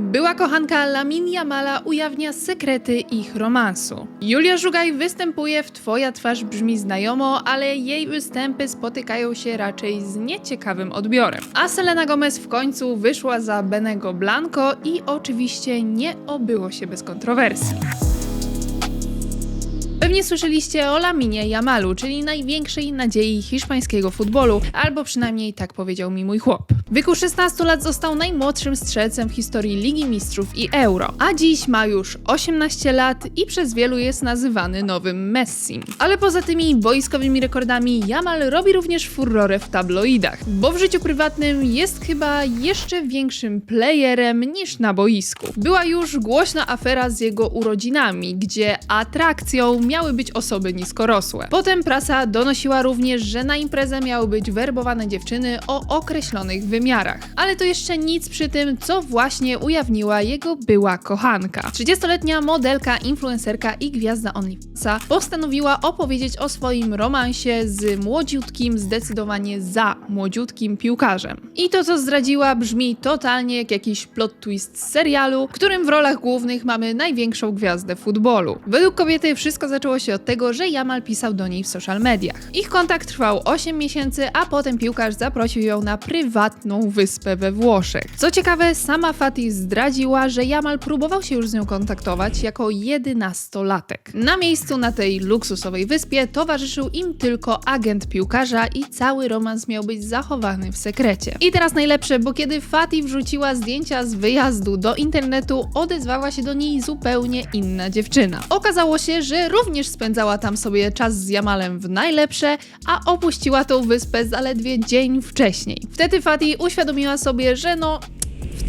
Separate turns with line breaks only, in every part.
Była kochanka Lamin Jamala ujawnia sekrety ich romansu. Julia Żugaj występuje w Twoja twarz brzmi znajomo, ale jej występy spotykają się raczej z nieciekawym odbiorem. A Selena Gomez w końcu wyszła za Benego Blanco i oczywiście nie obyło się bez kontrowersji. Pewnie słyszeliście o Laminie Jamalu, czyli największej nadziei hiszpańskiego futbolu, albo przynajmniej tak powiedział mi mój chłop. W wieku 16 lat został najmłodszym strzelcem w historii Ligi Mistrzów i Euro, a dziś ma już 18 lat i przez wielu jest nazywany nowym Messim. Ale poza tymi boiskowymi rekordami Jamal robi również furorę w tabloidach, bo w życiu prywatnym jest chyba jeszcze większym playerem niż na boisku. Była już głośna afera z jego urodzinami, gdzie atrakcją miały być osoby niskorosłe. Potem prasa donosiła również, że na imprezę miały być werbowane dziewczyny o określonych wymiarach. Ale to jeszcze nic przy tym, co właśnie ujawniła jego była kochanka. 30-letnia modelka, influencerka i gwiazda OnlyFansa postanowiła opowiedzieć o swoim romansie z młodziutkim, zdecydowanie za młodziutkim piłkarzem. I to, co zdradziła, brzmi totalnie jak jakiś plot twist serialu, w którym w rolach głównych mamy największą gwiazdę futbolu. Według kobiety wszystko zaczęło się od tego, że Jamal pisał do niej w social mediach. Ich kontakt trwał 8 miesięcy, a potem piłkarz zaprosił ją na prywatną wyspę we Włoszech. Co ciekawe, sama Fatih zdradziła, że Jamal próbował się już z nią kontaktować jako 11-latek. Na miejscu na tej luksusowej wyspie towarzyszył im tylko agent piłkarza i cały romans miał być zachowany w sekrecie. I teraz najlepsze, bo kiedy Fatih wrzuciła zdjęcia z wyjazdu do internetu, odezwała się do niej zupełnie inna dziewczyna. Okazało się, że również spędzała tam sobie czas z Jamalem w najlepsze, a opuściła tą wyspę zaledwie dzień wcześniej. Wtedy Fatih uświadomiła sobie, że no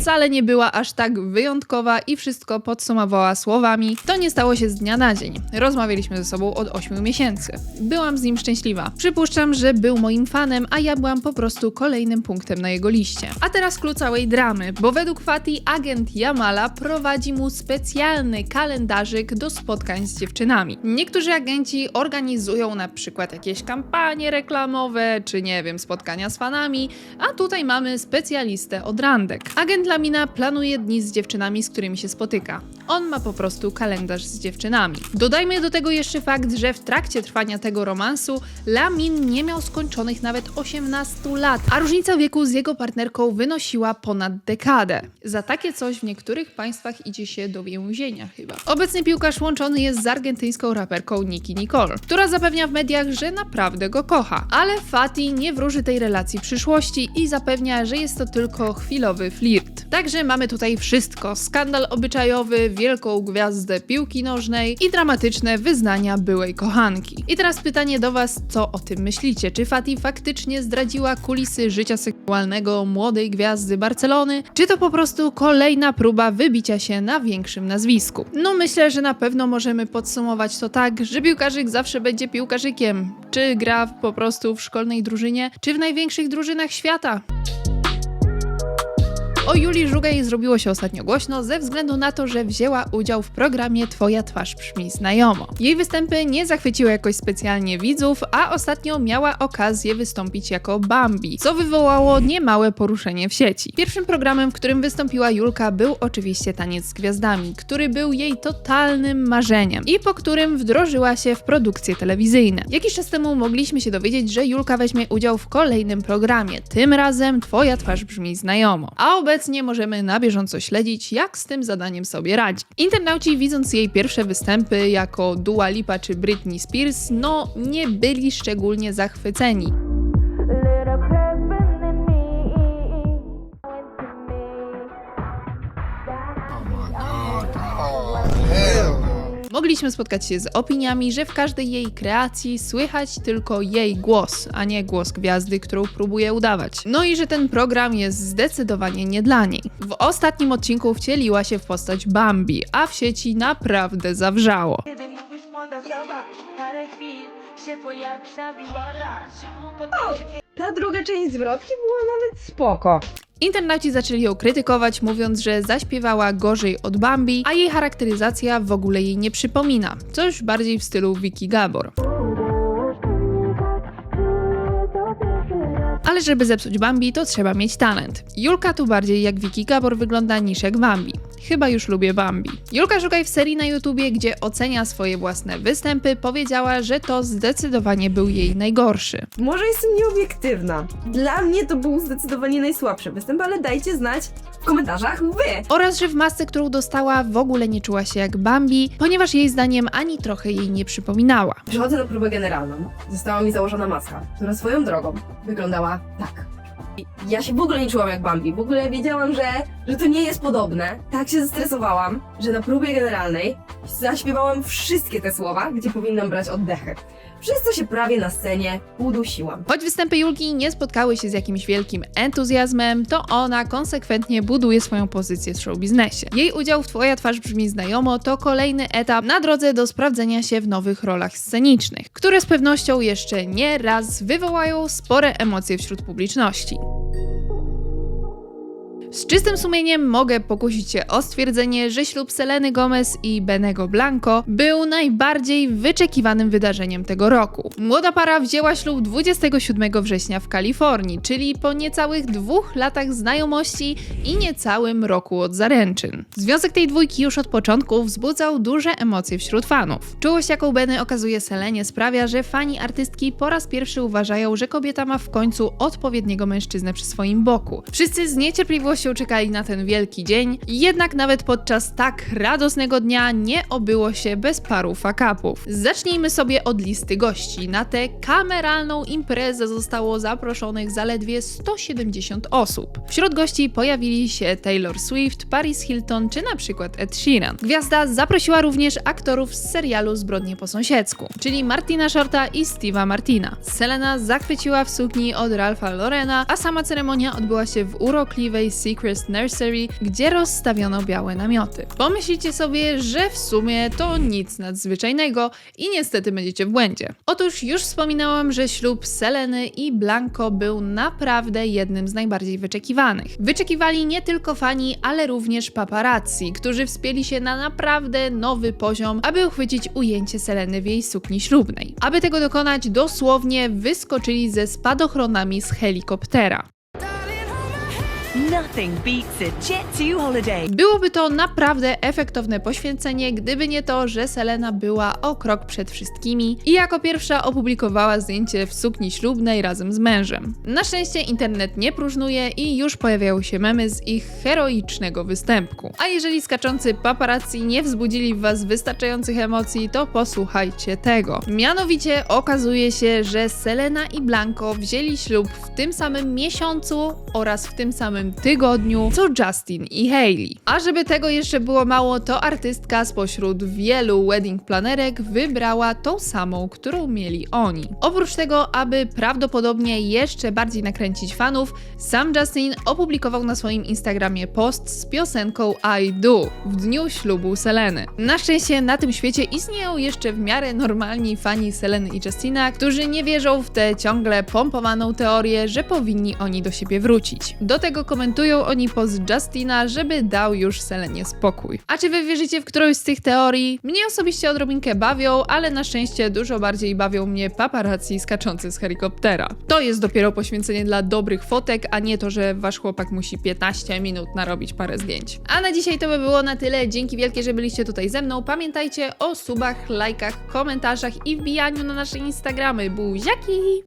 wcale nie była aż tak wyjątkowa i wszystko podsumowała słowami: To nie stało się z dnia na dzień. Rozmawialiśmy ze sobą od 8 miesięcy. Byłam z nim szczęśliwa. Przypuszczam, że był moim fanem, a ja byłam po prostu kolejnym punktem na jego liście. A teraz klucz całej dramy, bo według Fati agent Jamala prowadzi mu specjalny kalendarzyk do spotkań z dziewczynami. Niektórzy agenci organizują na przykład jakieś kampanie reklamowe, czy nie wiem, spotkania z fanami, a tutaj mamy specjalistę od randek. Agent Lamina planuje dni z dziewczynami, z którymi się spotyka. On ma po prostu kalendarz z dziewczynami. Dodajmy do tego jeszcze fakt, że w trakcie trwania tego romansu Lamin nie miał skończonych nawet 18 lat, a różnica wieku z jego partnerką wynosiła ponad dekadę. Za takie coś w niektórych państwach idzie się do więzienia chyba. Obecny piłkarz łączony jest z argentyńską raperką Nicki Nicole, która zapewnia w mediach, że naprawdę go kocha. Ale Fati nie wróży tej relacji przyszłości i zapewnia, że jest to tylko chwilowy flirt. Także mamy tutaj wszystko: skandal obyczajowy, wielką gwiazdę piłki nożnej i dramatyczne wyznania byłej kochanki. I teraz pytanie do Was, co o tym myślicie? Czy Fati faktycznie zdradziła kulisy życia seksualnego młodej gwiazdy Barcelony? Czy to po prostu kolejna próba wybicia się na większym nazwisku? No myślę, że na pewno możemy podsumować to tak, że piłkarzyk zawsze będzie piłkarzykiem. Czy gra po prostu w szkolnej drużynie, czy w największych drużynach świata? O Julii Żugaj zrobiło się ostatnio głośno ze względu na to, że wzięła udział w programie Twoja twarz brzmi znajomo. Jej występy nie zachwyciły jakoś specjalnie widzów, a ostatnio miała okazję wystąpić jako Bambi, co wywołało niemałe poruszenie w sieci. Pierwszym programem, w którym wystąpiła Julka był oczywiście Taniec z Gwiazdami, który był jej totalnym marzeniem i po którym wdrożyła się w produkcje telewizyjne. Jakiś czas temu mogliśmy się dowiedzieć, że Julka weźmie udział w kolejnym programie, tym razem Twoja twarz brzmi znajomo. A obecnie możemy na bieżąco śledzić, jak z tym zadaniem sobie radzi. Internauci widząc jej pierwsze występy jako Dua Lipa czy Britney Spears, no nie byli szczególnie zachwyceni. Mogliśmy spotkać się z opiniami, że w każdej jej kreacji słychać tylko jej głos, a nie głos gwiazdy, którą próbuje udawać. No i że ten program jest zdecydowanie nie dla niej. W ostatnim odcinku wcieliła się w postać Bambi, a w sieci naprawdę zawrzało.
Kiedy mówisz młoda zabawa, parę chwil się
Ta druga część zwrotki była nawet spoko.
Internauci zaczęli ją krytykować, mówiąc, że zaśpiewała gorzej od Bambi, a jej charakteryzacja w ogóle jej nie przypomina. Coś bardziej w stylu Vicky Gabor. Ale żeby zepsuć Bambi, to trzeba mieć talent. Julka tu bardziej jak Vicky Gabor wygląda niż jak Bambi. Chyba już lubię Bambi. Julka Szukaj w serii na YouTubie, gdzie ocenia swoje własne występy, powiedziała, że to zdecydowanie był jej najgorszy.
Może jestem nieobiektywna. Dla mnie to był zdecydowanie najsłabszy występ, ale dajcie znać w komentarzach wy.
Oraz, że w masce, którą dostała, w ogóle nie czuła się jak Bambi, ponieważ jej zdaniem ani trochę jej nie przypominała.
Przychodzę na próbę generalną. Została mi założona maska, która swoją drogą wyglądała tak. Ja się w ogóle nie czułam jak Bambi. W ogóle wiedziałam, że, że to nie jest podobne. Tak się zestresowałam, że na próbie generalnej zaśpiewałam wszystkie te słowa, gdzie powinnam brać oddechy. Przez co się prawie na scenie udusiłam.
Choć występy Julki nie spotkały się z jakimś wielkim entuzjazmem, to ona konsekwentnie buduje swoją pozycję w showbiznesie. Jej udział w Twoja twarz brzmi znajomo to kolejny etap na drodze do sprawdzenia się w nowych rolach scenicznych, które z pewnością jeszcze nie raz wywołają spore emocje wśród publiczności. Z czystym sumieniem mogę pokusić się o stwierdzenie, że ślub Seleny Gomez i Benego Blanco był najbardziej wyczekiwanym wydarzeniem tego roku. Młoda para wzięła ślub 27 września w Kalifornii, czyli po niecałych dwóch latach znajomości i niecałym roku od zaręczyn. Związek tej dwójki już od początku wzbudzał duże emocje wśród fanów. Czułość, jaką Benny okazuje Selenie sprawia, że fani artystki po raz pierwszy uważają, że kobieta ma w końcu odpowiedniego mężczyznę przy swoim boku. Wszyscy z niecierpliwością czekali na ten wielki dzień, jednak nawet podczas tak radosnego dnia nie obyło się bez paru fakapów. Zacznijmy sobie od listy gości. Na tę kameralną imprezę zostało zaproszonych zaledwie 170 osób. Wśród gości pojawili się Taylor Swift, Paris Hilton czy na przykład Ed Sheeran. Gwiazda zaprosiła również aktorów z serialu Zbrodnie po sąsiedzku, czyli Martina Shorta i Steve'a Martina. Selena zachwyciła w sukni od Ralpha Lorena, a sama ceremonia odbyła się w urokliwej Secret Nursery, gdzie rozstawiono białe namioty. Pomyślicie sobie, że w sumie to nic nadzwyczajnego i niestety będziecie w błędzie. Otóż już wspominałam, że ślub Seleny i Blanco był naprawdę jednym z najbardziej wyczekiwanych. Wyczekiwali nie tylko fani, ale również paparazzi, którzy wspięli się na naprawdę nowy poziom, aby uchwycić ujęcie Seleny w jej sukni ślubnej. Aby tego dokonać, dosłownie wyskoczyli ze spadochronami z helikoptera.
Nothing beats a Jet2 holiday.
Byłoby to naprawdę efektowne poświęcenie, gdyby nie to, że Selena była o krok przed wszystkimi i jako pierwsza opublikowała zdjęcie w sukni ślubnej razem z mężem. Na szczęście internet nie próżnuje i już pojawiały się memy z ich heroicznego występku. A jeżeli skaczący paparazzi nie wzbudzili w Was wystarczających emocji, to posłuchajcie tego. Mianowicie okazuje się, że Selena i Blanco wzięli ślub w tym samym miesiącu oraz w tym samym tygodniu co Justin i Hailey. A żeby tego jeszcze było mało, to artystka spośród wielu wedding planerek wybrała tą samą, którą mieli oni. Oprócz tego, aby prawdopodobnie jeszcze bardziej nakręcić fanów, sam Justin opublikował na swoim Instagramie post z piosenką I Do w dniu ślubu Seleny. Na szczęście na tym świecie istnieją jeszcze w miarę normalni fani Seleny i Justina, którzy nie wierzą w tę ciągle pompowaną teorię, że powinni oni do siebie wrócić. Do tego komentują oni post Justina, żeby dał już Selenie spokój. A czy wy wierzycie w którąś z tych teorii? Mnie osobiście odrobinkę bawią, ale na szczęście dużo bardziej bawią mnie paparazzi skaczący z helikoptera. To jest dopiero poświęcenie dla dobrych fotek, a nie to, że wasz chłopak musi 15 minut narobić parę zdjęć. A na dzisiaj to by było na tyle. Dzięki wielkie, że byliście tutaj ze mną. Pamiętajcie o subach, lajkach, komentarzach i wbijaniu na nasze Instagramy. Buziaki!